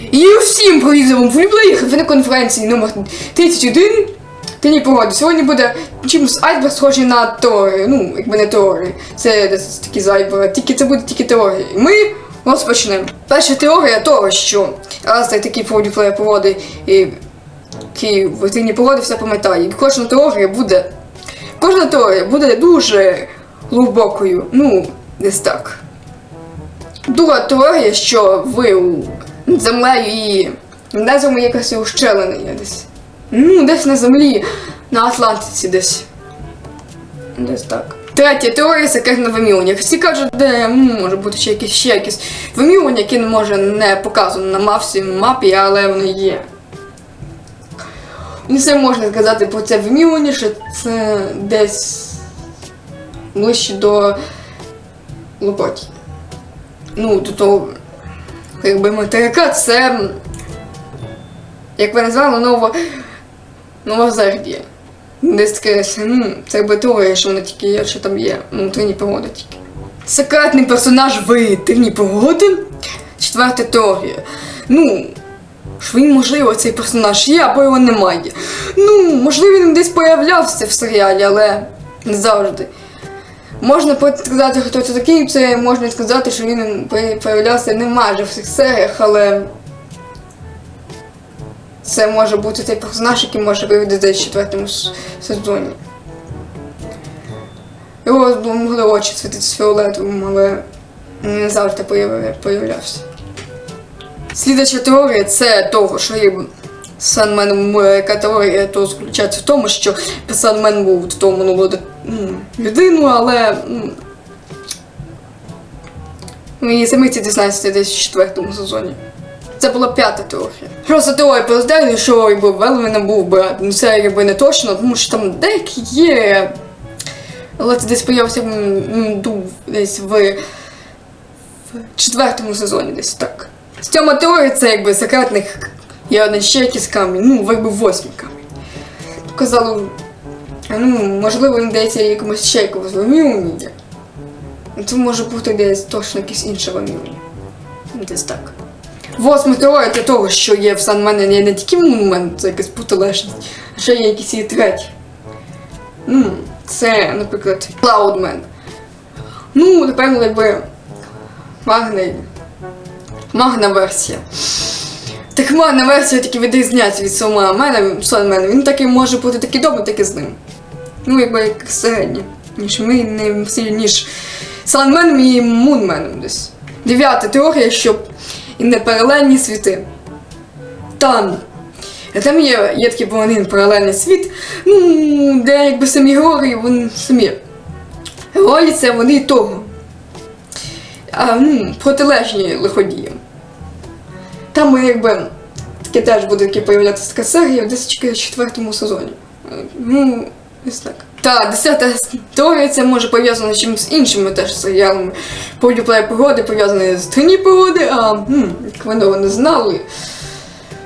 І всім привіт, з вами на конференції номер 31. Тині погоди. Сьогодні буде чимось айсберг схожий на теорії. Ну, якби не теорії. Це десь такі зайбери. Тільки це буде тільки теорії. Ми розпочнемо. Перша теорія того, що раз так такі фліплеї погоди і які в тині погоди все пам'ятає. Кожна теорія буде. Кожна теорія буде дуже глибокою. Ну, десь так. Друга теорія, що ви у- землею і на землі якась ущелина є десь. Ну, десь на землі, на Атлантиці десь. Десь так. Третя теорія секретне вимірювання. Всі кажуть, де може бути ще якісь ще якісь вимірювання, які може не показано на мапсі, мапі, але воно є. Не все можна сказати про це вимірювання, що це десь ближче до Лопаті. Ну, до того, якби материка, це. Як ви назвали, Нова. Нова Зербія. Десь таке, ну, це якби теорія, що вона тільки є, що там є. Ну, тривні погоди тільки. Секретний персонаж в тривні погоди. Четверта теорія. Ну, що він, можливо, цей персонаж є, або його немає. Ну, можливо, він десь появлявся в серіалі, але не завжди. Можна сказати, хто це такий, це можна сказати, що він появлявся не майже в всіх серіях, але це може бути той персонаж, який може виведеться в четвертому сезоні. Його могли очі світитися фіолетовим, але не завжди появлявся. Слідча теорія це того, що є Санмен, яка теорія то заключається в тому, що Санмен був того минулого ну, людину, але м, ну, і самі ці дізнаєтеся десь в четвертому сезоні. Це була п'ята теорія. Просто теорія про що якби Велвіна був брат. Ну це якби не точно, тому що там деякі є. Але це десь появився ду- десь в, четвертому сезоні, десь так. Сьома теорія це якби секретних є один ще якийсь камінь, ну якби восьмий камінь. Казали, ну, можливо, він дається якомусь ще якомусь вимірюванні. Це може бути десь точно якесь інше вимірювання. Десь так. Теорія для того, що є в Санмені є не тільки момент, це якась протилежність, а ще є якісь і треті. Ну, це, наприклад, Cloudman. Ну, напевно, якби магний. Магна версія. Так магна версія таки відрізняється від самого мене, Санмена. Він такий може бути такий добрий, так і з ним. Ну, якби як середній. Ніж ми не всі, ніж Санменом і Мунменом десь. Дев'ята теорія, що і не паралельні світи. Там. Там є, є такий один паралельний світ, ну, де якби самі герої, вони самі. Герої це вони того. А, ну, протилежні лиходіям. Там якби таке теж буде таке появлятися така серія десь в четвертому сезоні. Е, Ну, десь так. Та десята теорія це може пов'язано з чимось іншими теж серіалами. Полюплеє погоди пов'язані з тині погоди, а м, як ви не знали.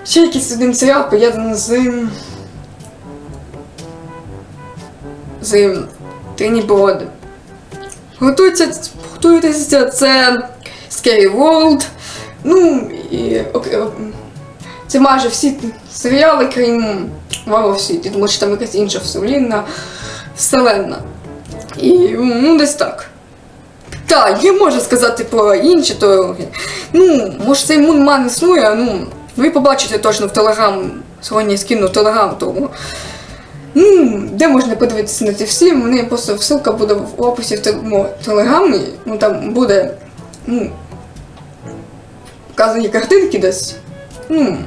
Ще якийсь один серіал пов'язаний з. з тині погоди. Готується, готуйтеся, це Scary World. Ну і е, це майже всі серіали, крім of City, тому що там якась інша вселенна, вселенна. І ну, десь так. Так, я можу сказати про інші теорії. Ну, може цей Мунман існує, ну, ви побачите точно в Телеграм, сьогодні скину в Телеграм, тому. Ну, де можна подивитися на ці всі, вони просто ссылка буде в описі в телеграмі, ну там буде, ну, вказані картинки десь. Ну.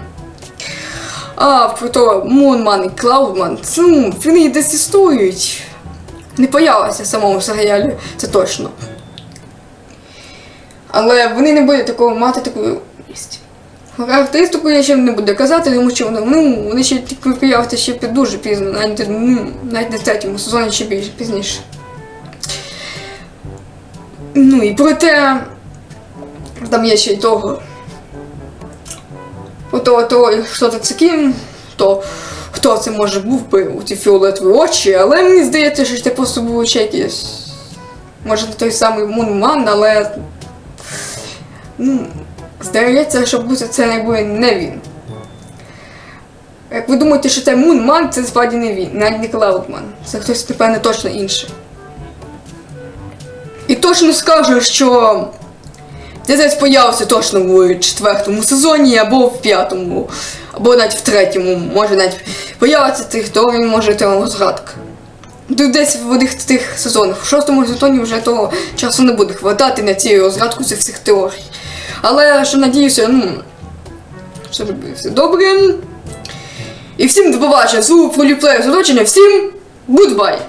А про то Мунман і Клаудман, ну, вони десь існують. Не появилися в самому серіалі, це точно. Але вони не будуть такого мати таку місць. Характеристику я ще не буду казати, тому що вони, ну, вони ще появляться ще дуже пізно, навіть, ну, навіть в третьому сезоні ще більше пізніше. Ну і проте там є ще й того. Того, того, хто це такий, то хто це може був би у ці фіолетові очі, але мені здається, що це просто був якийсь. Може той самий Мунман, але. Ну, Здається, що буде це якби не він. Як ви думаєте, що це Мунман, це справді не він, навіть не Клаудман. Це хтось, напевне, точно інший. І точно скажу, що це десь появився точно в четвертому сезоні, або в п'ятому, або навіть в третьому, може навіть появиться тих, то він може там розгадка. Тут десь в одних тих сезонах. В шостому сезоні вже того часу не буде хватати на ці розгадку цих всіх теорій. Але що надіюся, ну. Що буде все добре. І всім до побачення. Звук проліплею задочення. Всім гудбай!